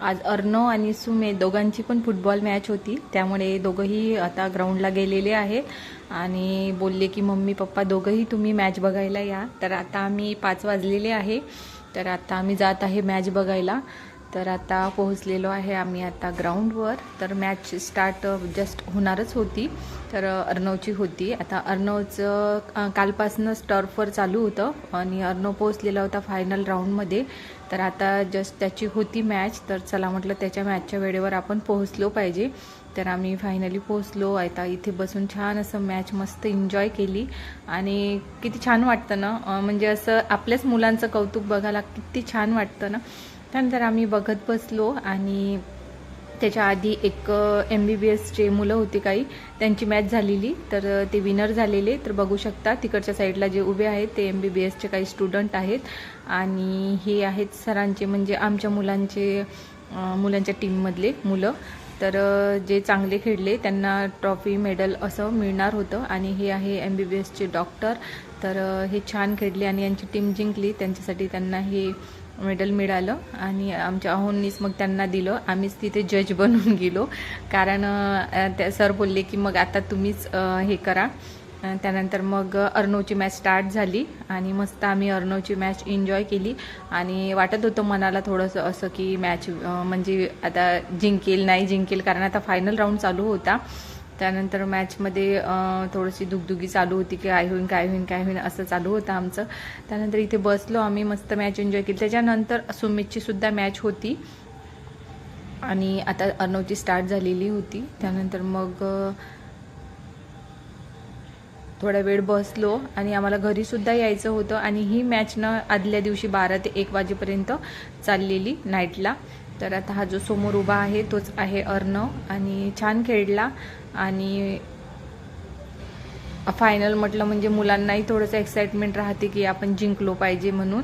आज अर्णव आणि सुमे दोघांची पण फुटबॉल मॅच होती. त्यामुळे दोघंही आता ग्राउंडला गेलेले आहेत. आणि बोलले की मम्मी पप्पा दोघंही तुम्ही मॅच बघायला या. तर आता आम्ही पाच वाजलेले आहे. तर आता आम्ही जात आहे मॅच बघायला. तर आता पोहोचलेलो आहे आम्ही आता ग्राउंडवर. तर मॅच स्टार्ट जस्ट होणारच होती. तर अर्णवची होती. आता अर्णवचं कालपासनं कालपासूनच टर्फवर चालू होतं आणि अर्णव पोहोचलेला होता फायनल राऊंडमध्ये तर आता जस्ट त्याची होती मॅच तर चला म्हटलं त्याच्या मॅचच्या वेळेवर आपण पोहोचलो पाहिजे. तर आम्ही फायनली पोहोचलो. आता इथे बसून छान असं मॅच मस्त एन्जॉय केली. आणि किती छान वाटतं ना? म्हणजे असं आपल्याच मुलांचं कौतुक बघायला किती छान वाटतं ना? त्यानंतर आम्ही बघत बसलो आणि त्याच्या आधी एक एम बी बी एसचे मुलं होती काही त्यांची मॅच झालेली. तर ते विनर झालेले. तर बघू शकता तिकडच्या साईडला जे उभे आहेत ते एम बी बी एसचे काही स्टुडंट आहेत. आणि हे आहेत सरांचे म्हणजे आमच्या मुलांचे मुलांच्या टीममधले मुलं. तर जे चांगले खेळले त्यांना ट्रॉफी मेडल असं मिळणार होतं. आणि हे आहे एम बी बी एसचे डॉक्टर तर हे छान खेळले आणि यांची टीम जिंकली. त्यांच्यासाठी त्यांना हे मेडल मिळालं आणि आमच्या अहोंनीच मग त्यांना दिलं. आम्हीच तिथे जज बनून गेलो. कारण त्या सर बोलले की मग आता तुम्हीच हे करा. त्यानंतर मग अर्णवची मॅच स्टार्ट झाली आणि मस्त आम्ही अर्णवची मॅच एन्जॉय केली. आणि वाटत होतं मनाला थोडंसं असं की मॅच म्हणजे आता जिंकेल नाही जिंकेल. कारण आता फायनल राऊंड चालू होता. त्यानंतर मॅचमध्ये थोडीशी दुगदुगी चालू होती की काय होईन काय होईन काय होईन असं चालू होतं आमचं. त्यानंतर इथे बसलो आम्ही मस्त मॅच एन्जॉय केली. त्याच्यानंतर सुमितची सुद्धा मॅच होती. आणि आता अर्णवची स्टार्ट झालेली होती. त्यानंतर मग थोडा वेळ बसलो आणि आम्हाला घरीसुद्धा यायचं होतं. आणि ही मॅच ना आदल्या दिवशी बारा ते एक वाजेपर्यंत चाललेली नाईटला तर आता हा जो समोर उभा आहे तोच आहे अर्णव आणि छान खेळला. आणि फायनल म्हटलं म्हणजे मुलांनाही थोडंसं एक्साइटमेंट राहते की आपण जिंकलो पाहिजे म्हणून.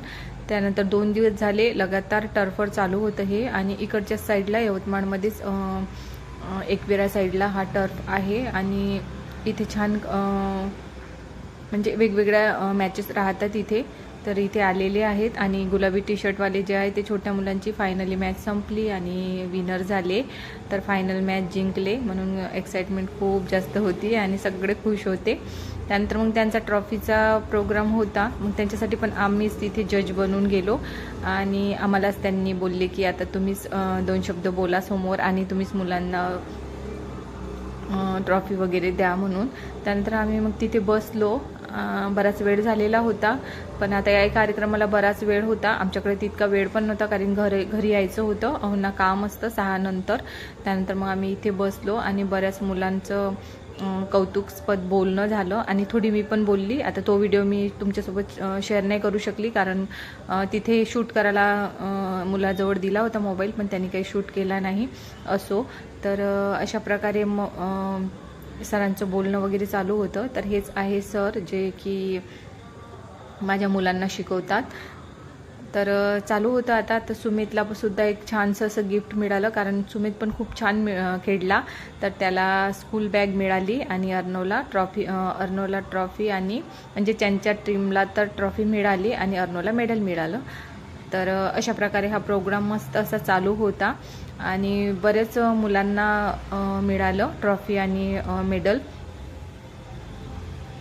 त्यानंतर दोन दिवस झाले लगातार टर्फवर चालू होतं हे. आणि इकडच्या साईडला यवतमाळमध्येच एकवेरा एकविरा साईडला हा टर्फ आहे. आणि इथे छान म्हणजे वेगवेगळ्या मॅचेस राहतात इथे. तर इथे आलेले आहेत आणि गुलाबी टी शर्टवाले जे आहे ते छोट्या मुलांची फायनली मॅच संपली आणि विनर झाले. तर फायनल मॅच जिंकले म्हणून एक्साइटमेंट खूप जास्त होती आणि सगळे खुश होते. त्यानंतर मग त्यांचा ट्रॉफीचा प्रोग्राम होता. मग त्यांच्यासाठी पण आम्हीच तिथे जज बनून गेलो. आणि आम्हालाच त्यांनी बोलले की आता तुम्हीच दोन शब्द बोला समोर आणि तुम्हीच मुलांना ट्रॉफी वगैरे द्या म्हणून. त्यानंतर आम्ही मग तिथे बसलो. बराच वेळ झालेला होता. पण आता या कार्यक्रमाला बराच वेळ होता. आमच्याकडे तितका वेळ पण नव्हता कारण घर घरी यायचं होतं. अहुना काम असतं सहा नंतर. त्यानंतर मग आम्ही इथे बसलो आणि बऱ्याच मुलांचं कौतुकस्पद बोलणं झालं आणि थोडी मी पण बोलली. आता तो व्हिडिओ मी तुमच्यासोबत शेअर नाही करू शकली कारण तिथे शूट करायला मुलाजवळ दिला होता मोबाईल पण त्यांनी काही शूट केला नाही असो. तर अशा प्रकारे म सरांचं बोलणं वगैरे चालू होतं. तर हेच आहे सर जे की माझ्या मुलांना शिकवतात. तर चालू होतं आता. तर सुमितला सुद्धा एक छानसं असं गिफ्ट मिळालं कारण सुमित पण खूप छान मि- खेळला. तर त्याला स्कूल बॅग मिळाली आणि अर्नवला ट्रॉफी अर्नोला अर्नवला ट्रॉफी आणि म्हणजे त्यांच्या टीमला तर ट्रॉफी मिळाली आणि अर्नवला मेडल मिळालं. तर अशा प्रकारे हा प्रोग्राम मस्त असा चालू होता. आणि बरेच मुलांना मिळालं ट्रॉफी आणि मेडल.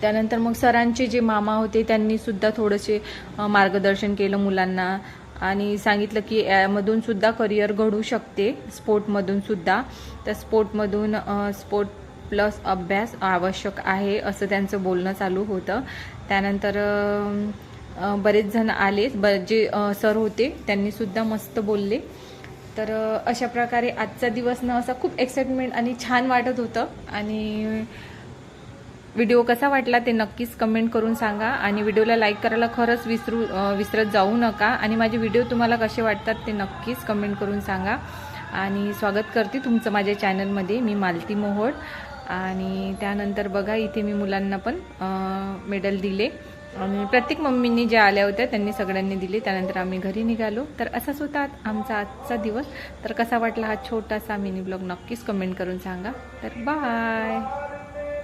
त्यानंतर मग सरांचे जे मामा होते त्यांनी सुद्धा थोडेसे मार्गदर्शन केलं मुलांना. आणि सांगितलं की यामधून सुद्धा करिअर घडू शकते स्पोर्टमधून सुद्धा. तर स्पोर्टमधून स्पोर्ट प्लस अभ्यास आवश्यक आहे असं त्यांचं बोलणं चालू होतं. त्यानंतर बरेच जण आले ब जे सर होते त्यांनी सुद्धा मस्त बोलले. तर अशा प्रकारे आजचा दिवस ना असा खूप एक्साइटमेंट आणि छान वाटत होतं. आणि व्हिडिओ कसा वाटला ते नक्कीच कमेंट करून सांगा आणि व्हिडिओला लाईक करायला खरंच विसरू विसरत जाऊ नका. आणि माझे व्हिडिओ तुम्हाला कसे वाटतात ते नक्कीच कमेंट करून सांगा. आणि स्वागत करते तुमचं माझ्या चॅनलमध्ये मी मालती मोहोळ. आणि त्यानंतर बघा इथे मी मुलांना पण मेडल दिले. आणि प्रत्येक मम्मींनी ज्या आल्या होत्या त्यांनी सगळ्यांनी दिले. त्यानंतर आम्ही घरी निघालो. तर असाच होता आमचा आजचा दिवस. तर कसा वाटला हा छोटासा मिनी ब्लॉग नक्कीच कमेंट करून सांगा. तर बाय!